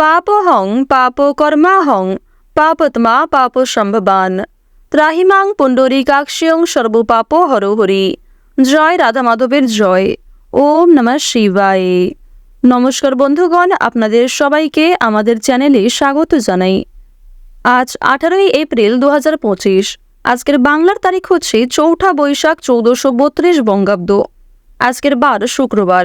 পাপহং পাপকর্মাহং পাপত্মা পাপ সম্ভবান। ত্রাহিমাং পুণ্ডরীকাক্ষিয়ং সর্বপাপ হরহরি। জয় রাধা মাধবের জয়। ওম নমঃ শিবায়। নমস্কার বন্ধুগণ, আপনাদের সবাইকে আমাদের চ্যানেলে স্বাগত জানাই। আজ আঠারোই এপ্রিল দু আজকের বাংলার তারিখ হচ্ছে চৌঠা বৈশাখ চৌদ্দশো বত্রিশ বঙ্গাব্দ। আজকের বার শুক্রবার।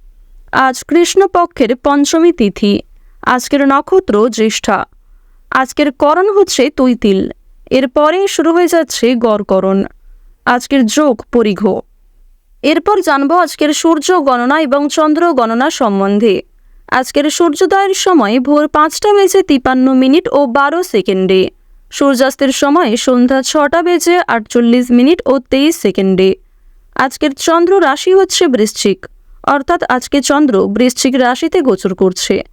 আজ কৃষ্ণপক্ষের পঞ্চমী তিথি। আজকের নক্ষত্র জ্যেষ্ঠা। আজকের করণ হচ্ছে তৈতিল। এরপরে শুরু হয়ে যাচ্ছে গড়করণ। আজকের যোগ পরিঘ। এরপর জানব আজকের সূর্য গণনা এবং চন্দ্র গণনা সম্বন্ধে। আজকের সূর্যোদয়ের সময় ভোর পাঁচটা বেজে তিপান্ন মিনিট ও বারো সেকেন্ডে। সূর্যাস্তের সময় সন্ধ্যা ছটা বেজে আটচল্লিশ মিনিট ও তেইশ সেকেন্ডে। আজকের চন্দ্র রাশি হচ্ছে বৃশ্চিক। অর্থাৎ আজকে চন্দ্র বৃশ্চিক রাশিতে গোচর করছে।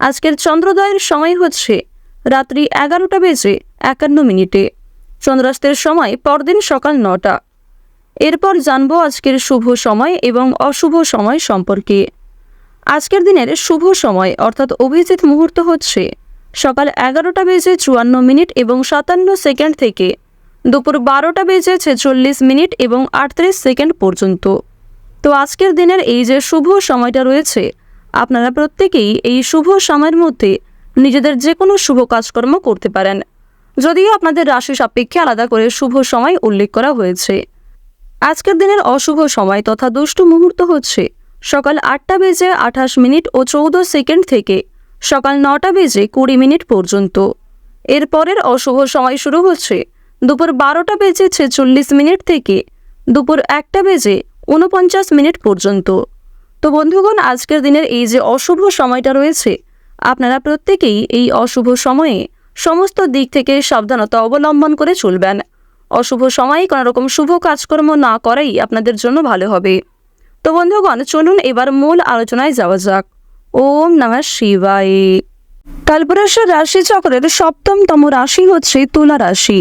আজকের চন্দ্রোদয়ের সময় হচ্ছে রাত্রি এগারোটা বেজে একান্ন মিনিটে। চন্দ্রাস্তের সময় পরদিন সকাল নটা। এরপর জানব আজকের শুভ সময় এবং অশুভ সময় সম্পর্কে। আজকের দিনের শুভ সময় অর্থাৎ অভিজিৎ মুহূর্ত হচ্ছে সকাল এগারোটা বেজে চুয়ান্ন মিনিট এবং সাতান্ন সেকেন্ড থেকে। দুপুর বারোটা বেজে ছেচল্লিশ মিনিট এবং আটত্রিশ সেকেন্ড পর্যন্ত। তো আজকের দিনের এই যে শুভ সময়টা রয়েছে, আপনারা প্রত্যেকেই এই শুভ সময়ের মধ্যে নিজেদের যে কোনো শুভ কাজকর্ম করতে পারেন। যদিও আপনাদের রাশি সাপেক্ষে আলাদা করে শুভ সময় উল্লেখ করা হয়েছে। আজকের দিনের অশুভ সময় তথা দুষ্টু মুহূর্ত হচ্ছে সকাল আটটা বেজে আঠাশ মিনিট ও চৌদ্দ সেকেন্ড থেকে সকাল নটা বেজে কুড়ি মিনিট পর্যন্ত। এরপরের অশুভ সময় শুরু হচ্ছে দুপুর বারোটা বেজে ছেচল্লিশ মিনিট থেকে দুপুর একটা বেজে উনপঞ্চাশ মিনিট পর্যন্ত। তো বন্ধুগণ, আজকের দিনের এই যে অশুভ সময়টা রয়েছে, আপনারা প্রত্যেকেই এই অশুভ সময়ে সমস্ত দিক থেকে সাবধানতা অবলম্বন করে চলবেন। অশুভ সময়ে কোনো রকম শুভ কাজকর্ম না করাই আপনাদের জন্য ভালো হবে। তো বন্ধুগণ, চলুন এবার মূল আলোচনায় যাওয়া যাক। ওম নমঃ শিবায়। কালপুরুষের রাশি চক্রের সপ্তমতম রাশি হচ্ছে তুলা রাশি।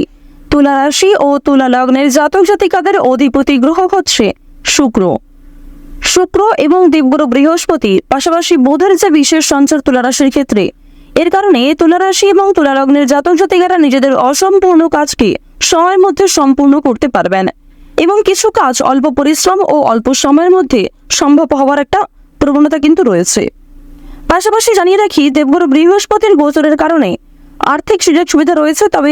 তুলা রাশি ও তুলা লগ্নের জাতক জাতিকাদের অধিপতি গ্রহ হচ্ছে শুক্র। শুক্র এবং দেবগুরু বৃহস্পতি পাশাপাশি বুধের যে বিশেষ সঞ্চার তুলারাশির ক্ষেত্রে, এর কারণে তুলারাশি এবং তুলা লগ্নের জাতক জাতিকারা নিজেদের অসম্পূর্ণ কাজকে সময়ের মধ্যে সম্পূর্ণ করতে পারবেন এবং কিছু কাজ অল্প পরিশ্রম ও অল্প সময়ের মধ্যে সম্ভব হওয়ার একটা প্রবণতা কিন্তু রয়েছে। পাশাপাশি জানিয়ে রাখি, দেবগুরু বৃহস্পতির গোচরের কারণে আর্থিক সুযোগ সুবিধা রয়েছে, তবে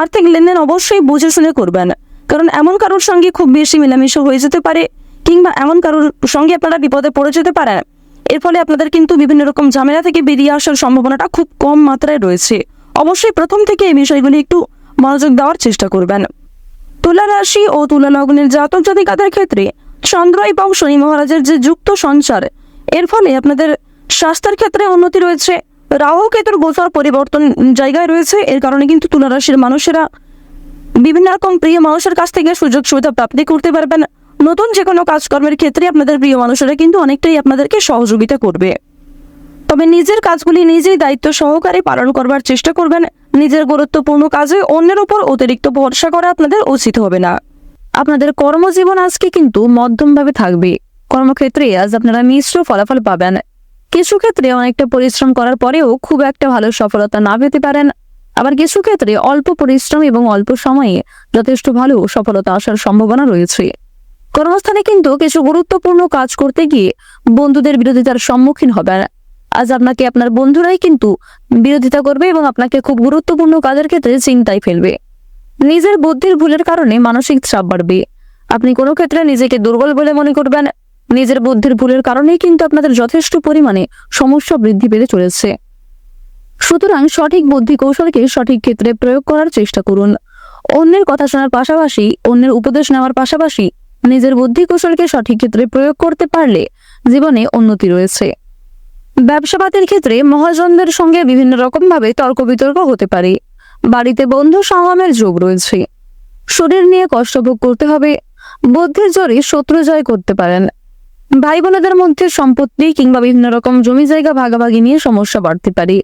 আর্থিক লেনদেন অবশ্যই বুঝে শুনে করবেন। কারণ এমন কারোর সঙ্গে খুব বেশি মেলামেশা হয়ে যেতে পারে, কিংবা এমন কারোর সঙ্গে আপনারা বিপদে পড়ে যেতে পারেন। এর ফলে আপনাদের কিন্তু বিভিন্ন রকম ঝামেলা থেকে বেরিয়ে আসার সম্ভাবনাটা খুব কম মাত্রায় রয়েছে। অবশ্যই প্রথম থেকে এই বিষয়গুলি একটু মনোযোগ দেওয়ার চেষ্টা করবেন। তুলা রাশি ও তুলা লগ্নের জাতক জাতিকাদের ক্ষেত্রে চন্দ্র এবং শনি মহারাজের যে যুক্ত সঞ্চার, এর ফলে আপনাদের স্বাস্থ্যের ক্ষেত্রে উন্নতি রয়েছে। রাহু কেতুর গোচর পরিবর্তন জায়গায় রয়েছে, এর কারণে কিন্তু তুলা রাশির মানুষেরা বিভিন্ন রকম প্রিয় মানুষের কাছ থেকে সুযোগ সুবিধা প্রাপ্তি করতে পারবেন। নতুন যে কোনো কাজকর্মের ক্ষেত্রে আপনাদের প্রিয় মানুষেরা কিন্তু অনেকটাই আপনাদেরকে সহযোগিতা করবে। তবে নিজের কাজগুলি নিজেই দায়িত্ব সহকারে পালন করবার চেষ্টা করবেন। নিজের গুরুত্বপূর্ণ কাজে অন্যের উপর অতিরিক্ত ভরসা করা আপনাদের উচিত হবে না। আপনাদের কর্মজীবন আজকে কিন্তু মধ্যমভাবে থাকবে। কর্মক্ষেত্রে আজ আপনারা মিশ্র ফলাফল পাবেন। কিছু ক্ষেত্রে অনেকটা পরিশ্রম করার পরেও খুব একটা ভালো সফলতা না পেতে পারেন। আবার কিছু ক্ষেত্রে অল্প পরিশ্রম এবং অল্প সময়ে যথেষ্ট ভালো সফলতা আসার সম্ভাবনা রয়েছে। কর্মস্থানে কিন্তু কিছু গুরুত্বপূর্ণ কাজ করতে গিয়ে বন্ধুদের বিরোধিতার সম্মুখীন হবেন। আজ আপনাকে আপনার বন্ধুরাই কিন্তু বিরোধিতা করবে এবং আপনাকে খুব গুরুত্বপূর্ণ কাজের ক্ষেত্রে চিন্তায় ফেলবে। নিজের বুদ্ধির ভুলের কারণে মানসিক চাপ বাড়বে। আপনি কোনো ক্ষেত্রে নিজেকে দুর্বল বলে মনে করবেন। নিজের বুদ্ধির ভুলের কারণেই কিন্তু আপনাদের যথেষ্ট পরিমাণে সমস্যা বৃদ্ধি পেতে চলেছে। সুতরাং সঠিক বুদ্ধি কৌশলকে সঠিক ক্ষেত্রে প্রয়োগ করার চেষ্টা করুন। অন্যের কথা শোনার পাশাপাশি, অন্যের উপদেশ নেওয়ার পাশাপাশি নিজের বুদ্ধি কৌশলকে সঠিক ক্ষেত্রে প্রয়োগ করতে পারলে জীবনে উন্নতি রয়েছে। ব্যবসাপাতির ক্ষেত্রে মহাজনদের সঙ্গে বিভিন্ন রকম ভাবে তর্ক বিতর্ক হতে পারে। বাড়িতে বন্ধু সংগ্রামের যোগ রয়েছে। শরীর নিয়ে কষ্ট ভোগ করতে হবে। বুদ্ধির জোরে শত্রু জয় করতে পারেন। ভাই বোনেদের মধ্যে সম্পত্তি কিংবা বিভিন্ন রকম জমি জায়গা ভাগাভাগি নিয়ে সমস্যা বাড়তে পারে।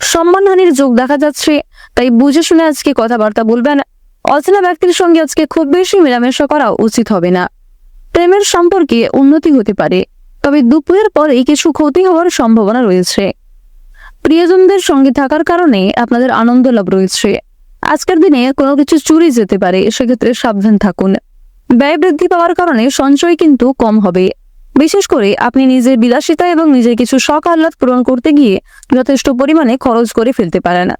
সম্মানহানির যোগ দেখা যাচ্ছে, তাই বুঝে শুনে আজকে কথাবার্তা বলবেন। অচেনা ব্যক্তির সঙ্গে আজকে খুব বেশি মেলামেশা করা উচিত হবে না। প্রেমের সম্পর্কে উন্নতি হতে পারে, তবে দুপুরের পরেই কিছু ক্ষতি হওয়ার সম্ভাবনা রয়েছে। প্রিয়জনদের সঙ্গে থাকার কারণে আপনাদের আনন্দ লাভ রয়েছে। আজকের দিনে কোনো কিছু চুরি যেতে পারে, সেক্ষেত্রে সাবধান থাকুন। ব্যয় বৃদ্ধি পাওয়ার কারণে সঞ্চয় কিন্তু কম হবে। বিশেষ করে আপনি নিজের বিলাসিতা এবং নিজের কিছু শখ আহ্লাদ পূরণ করতে গিয়ে যথেষ্ট পরিমাণে খরচ করে ফেলতে পারেন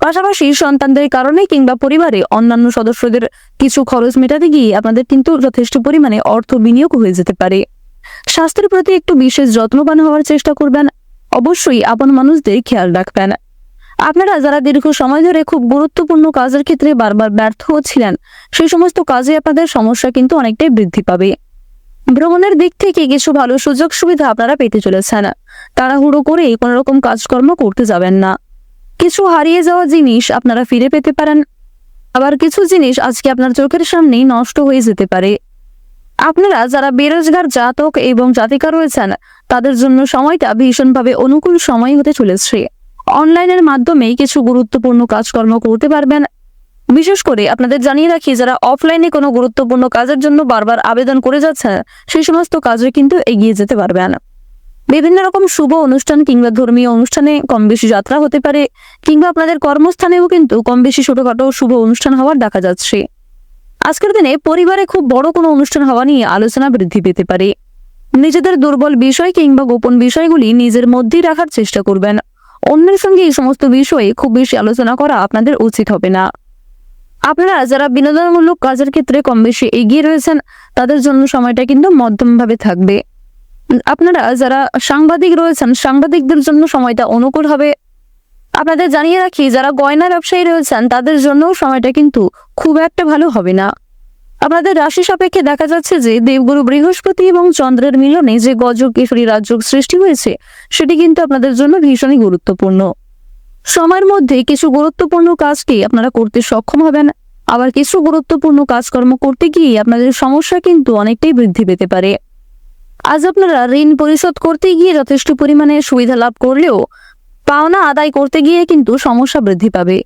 পাশাপাশি সন্তানদের কারণে কিংবা পরিবারে অন্যান্য সদস্যদের কিছু খরচ মেটাতে গিয়ে আপনাদের কিন্তু যথেষ্ট পরিমাণে অর্থ বিনিয়োগ হয়ে যেতে পারে। স্বাস্থ্যের প্রতি একটু বিশেষ যত্নবান হওয়ার চেষ্টা করবেন। অবশ্যই আপন মানুষদের খেয়াল রাখবেন। আপনারা যারা দীর্ঘ সময় ধরে খুব গুরুত্বপূর্ণ কাজের ক্ষেত্রে বারবার ব্যর্থ হচ্ছিলেন সেই সমস্ত কাজে আপনাদের সমস্যা কিন্তু অনেকটাই বৃদ্ধি পাবে। ভ্রমণের দিক থেকে কিছু ভালো সুযোগ সুবিধা আপনারা পেতে চলেছেন। তাড়াহুড়ো করে কোনো রকম কাজকর্ম করতে যাবেন না। কিছু হারিয়ে যাওয়া জিনিস আপনারা ফিরে পেতে পারেন। আবার কিছু জিনিস আজকে আপনার চোখের সামনেই নষ্ট হয়ে যেতে পারে। আপনারা যারা বেরোজগার, জাতক এবং জাতিকা রয়েছেন, তাদের জন্য সময়টা ভীষণভাবে অনুকূল সময় হতে চলেছে। অনলাইনের মাধ্যমে কিছু গুরুত্বপূর্ণ কাজকর্ম করতে পারবেন। বিশেষ করে আপনাদের জানিয়ে রাখি, যারা অফলাইনে কোনো গুরুত্বপূর্ণ কাজের জন্য বারবার আবেদন করে যাচ্ছে সেই সমস্ত কাজে কিন্তু এগিয়ে যেতে পারবেন বিভিন্ন রকম শুভ অনুষ্ঠান কিংবা ধর্মীয় অনুষ্ঠানে কম বেশি যাত্রা হতে পারে, কিংবা আপনাদের কর্মস্থানেও কিন্তু কম বেশি ছোটখাটো শুভ অনুষ্ঠান হওয়ার দেখা যাচ্ছে। আজকের দিনে পরিবারে খুব বড় কোনো অনুষ্ঠান হওয়া নিয়ে আলোচনা বৃদ্ধি পেতে পারে। নিজেদের দুর্বল বিষয় কিংবা গোপন বিষয়গুলি নিজের মধ্যেই রাখার চেষ্টা করবেন। অন্যের সঙ্গে এই সমস্ত বিষয়ে খুব বেশি আলোচনা করা আপনাদের উচিত হবে না। আপনারা যারা বিনোদনমূলক কাজের ক্ষেত্রে কম বেশি এগিয়ে রয়েছেন, তাদের জন্য সময়টা কিন্তু মধ্যমভাবে থাকবে। আপনারা যারা সাংবাদিক রয়েছেন, সাংবাদিকদের জন্য সময়টা অনুকূল হবে। আপনাদের জানিয়ে রাখি, যারা গয়না ব্যবসায়ী রয়েছেন, তাদের জন্যও সময়টা কিন্তু খুব একটা ভালো হবে না। আপনাদের রাশি সাপেক্ষে দেখা যাচ্ছে যে, দেবগুরু বৃহস্পতি এবং চন্দ্রের মিলনে যে গজক কেশরী রাজযোগ সৃষ্টি হয়েছে, সেটি কিন্তু আপনাদের জন্য ভীষণই গুরুত্বপূর্ণ। সময়ের মধ্যে কিছু গুরুত্বপূর্ণ কাজকে আপনারা করতে সক্ষম হবেন। আবার কিছু গুরুত্বপূর্ণ কাজকর্ম করতে গিয়ে আপনাদের সমস্যা কিন্তু অনেকটাই বৃদ্ধি পেতে পারে। আজ আপনারা ঋণ পরিশোধ করতে গিয়ে যথেষ্ট পরিমাণে সুবিধা লাভ করলেও পাওনা আদায় করতে গিয়ে কিন্তু সমস্যা বৃদ্ধি পাবে।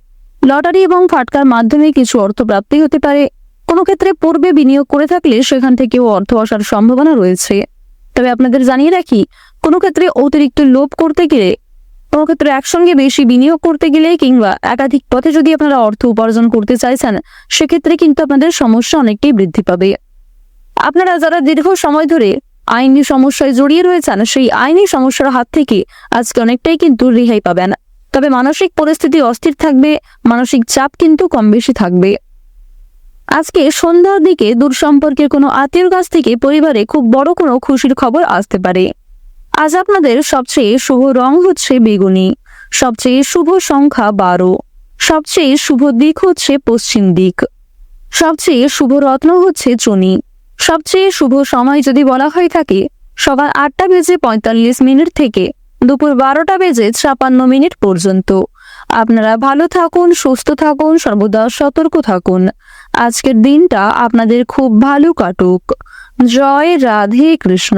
লটারি এবং ফাটকার মাধ্যমে কিছু অর্থ প্রাপ্তি হতে পারে। কোনো ক্ষেত্রে পূর্বে বিনিয়োগ করে থাকলে সেখান থেকেও অর্থ আসার সম্ভাবনা রয়েছে। তবে আপনাদের জানিয়ে রাখি, কোনো ক্ষেত্রে অতিরিক্ত লোভ করতে গেলে কোনো ক্ষেত্রে একসঙ্গে বেশি বিনিয়োগ করতে গেলে কিংবা একাধিক পথে যদি আপনারা অর্থ উপার্জন করতে চাইছেন, সেক্ষেত্রে কিন্তু আপনাদের সমস্যা অনেকটাই বৃদ্ধি পাবে। আপনারা যারা দীর্ঘ সময় ধরে আইনি সমস্যায় জড়িয়ে রয়েছেন, সেই আইনি সমস্যার হাত থেকে আজকে অনেকটাই কিন্তু রেহাই পাবেন। তবে মানসিক পরিস্থিতি অস্থির থাকবে, মানসিক চাপ কিন্তু কম বেশি থাকবে। আজকে সন্ধ্যার দিকে দূর সম্পর্কের কোনো আত্মীয়র কাছ থেকে পরিবারে খুব বড় কোনো খুশির খবর আসতে পারে। আজ আপনাদের সবচেয়ে শুভ রং হচ্ছে বেগুনি। সবচেয়ে শুভ সংখ্যা বারো। সবচেয়ে শুভ দিক হচ্ছে পশ্চিম দিক। সবচেয়ে শুভ রত্ন হচ্ছে চনি সবচেয়ে শুভ সময় যদি বলা হয়ে থাকে, সকাল আটটা বেজে পঁয়তাল্লিশ মিনিট থেকে দুপুর বারোটা বেজে ছাপান্ন মিনিট পর্যন্ত। আপনারা ভালো থাকুন, সুস্থ থাকুন, সর্বদা সতর্ক থাকুন। আজকের দিনটা আপনাদের খুব ভালো কাটুক। জয় রাধে কৃষ্ণ।